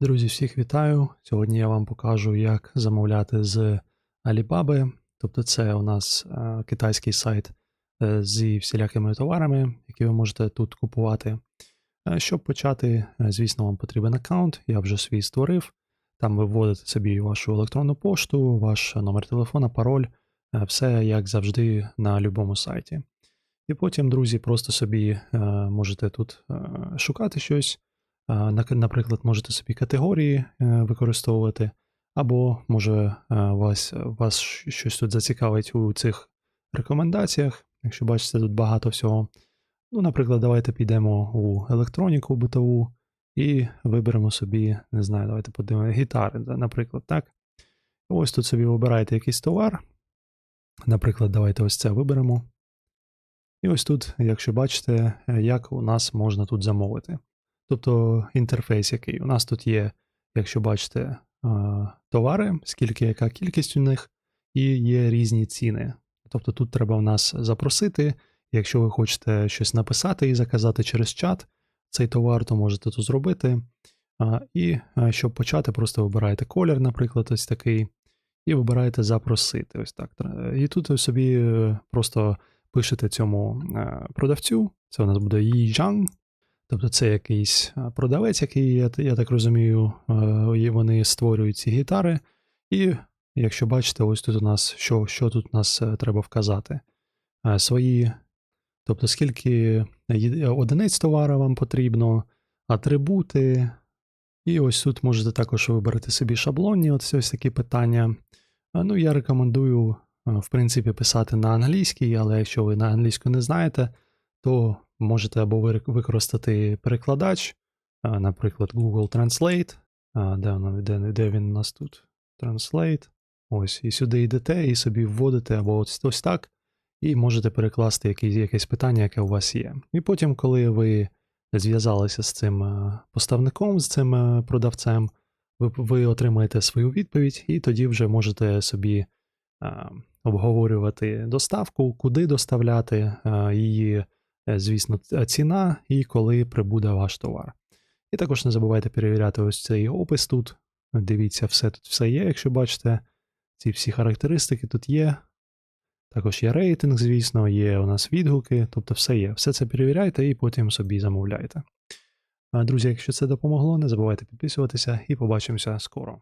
Друзі, всіх вітаю. Сьогодні я вам покажу, як замовляти з Alibaba. Тобто, це у нас е, китайський сайт е, зі всілякими товарами, які ви можете тут купувати. Е, Щоб почати, звісно, вам потрібен аккаунт. Я вже свій створив. Там ви вводите собі вашу електронну пошту, ваш номер телефона, пароль, все як завжди на будь-якому сайті. І потім, друзі, просто собі можете тут шукати щось. Наприклад, можете собі категорії е, використовувати, або може е, вас, вас щось тут зацікавить у цих рекомендаціях. Якщо бачите, тут багато всього. Ну, наприклад, давайте підемо у електроніку битову і виберемо собі, не знаю, давайте подивимося, гітари, наприклад, так. Ось тут собі вибираєте якийсь товар. Наприклад, давайте ось це виберемо. І ось тут, якщо бачите, як у нас можна тут замовити. Тобто інтерфейс який. У нас тут є, якщо бачите, товари, скільки яка кількість у них, і є різні ціни. Тобто тут треба в нас запросити. Якщо ви хочете щось написати і заказати через чат цей товар, то можете тут зробити. І щоб почати, просто вибираєте колір, наприклад, ось такий, і вибираєте запросити. Ось так. І тут ви собі е, просто пишете цьому е, продавцю. Це у нас буде Їжан. Тобто це якийсь е, продавець, який, я, я так розумію, е, вони створюють ці гітари. І якщо бачите, ось тут у нас що, що тут у нас е, треба вказати. Свої, тобто скільки одиниць товару вам потрібно, атрибути. І ось тут можете також вибрати собі шаблонні, ось ось такі питання. Ну, я рекомендую, в принципі, писати на англійській, але якщо ви на англійську не знаєте, то можете або використати перекладач, наприклад, Google Translate, де, де, де він у нас тут? Translate. Ось, і сюди йдете і собі вводите або ось, ось так, і можете перекласти якесь, якесь питання, яке у вас є. І потім, коли ви зв'язалися з цим поставником, з цим продавцем, ви, ви отримаєте свою відповідь, і тоді вже можете собі обговорювати доставку, куди доставляти її звісно, ціна і коли прибуде ваш товар. І також не забувайте перевіряти ось цей опис тут. Дивіться, все тут все є, якщо бачите. Ці всі характеристики тут є. Також є рейтинг, звісно, є у нас відгуки, тобто все є. Все це перевіряйте і потім собі замовляйте. Друзі, якщо це допомогло, не забувайте підписуватися і побачимося скоро.